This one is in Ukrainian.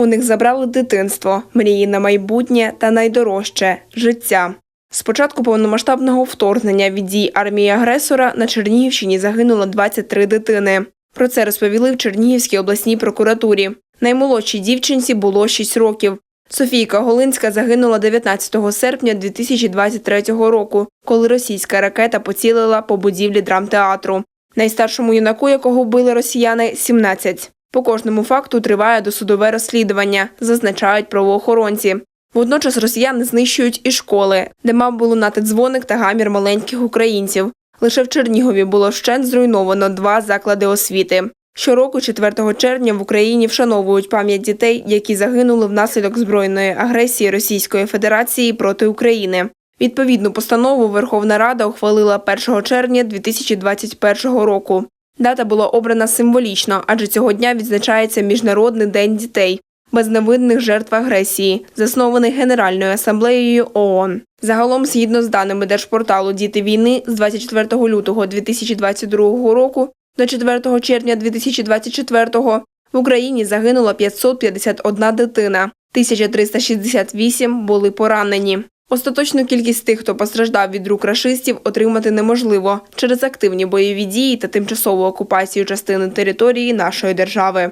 У них забрали дитинство, мрії на майбутнє та найдорожче життя. З початку повномасштабного вторгнення від дій армії агресора на Чернігівщині загинуло 23 дитини. Про це розповіли в Чернігівській обласній прокуратурі. Наймолодшій дівчинці було 6 років. Софійка Голинська загинула 19 серпня 2023 року, коли російська ракета поцілила по будівлі драмтеатру. Найстаршому юнаку, якого вбили росіяни, 17. По кожному факту триває досудове розслідування, зазначають правоохоронці. Водночас росіяни знищують і школи, де мав би лунати дзвоник та гамір маленьких українців. Лише в Чернігові було вщент зруйновано два заклади освіти. Щороку, 4 червня, в Україні вшановують пам'ять дітей, які загинули внаслідок збройної агресії Російської Федерації проти України. Відповідну постанову Верховна Рада ухвалила 1 червня 2021 року. Дата була обрана символічно, адже цього дня відзначається Міжнародний день дітей без невинних жертв агресії, заснований Генеральною асамблеєю ООН. Загалом, згідно з даними держпорталу Діти війни з 24 лютого 2022 року до 4 червня 2024 в Україні загинула 551 дитина, 1368 були поранені. Остаточну кількість тих, хто постраждав від рук рашистів, отримати неможливо через активні бойові дії та тимчасову окупацію частини території нашої держави.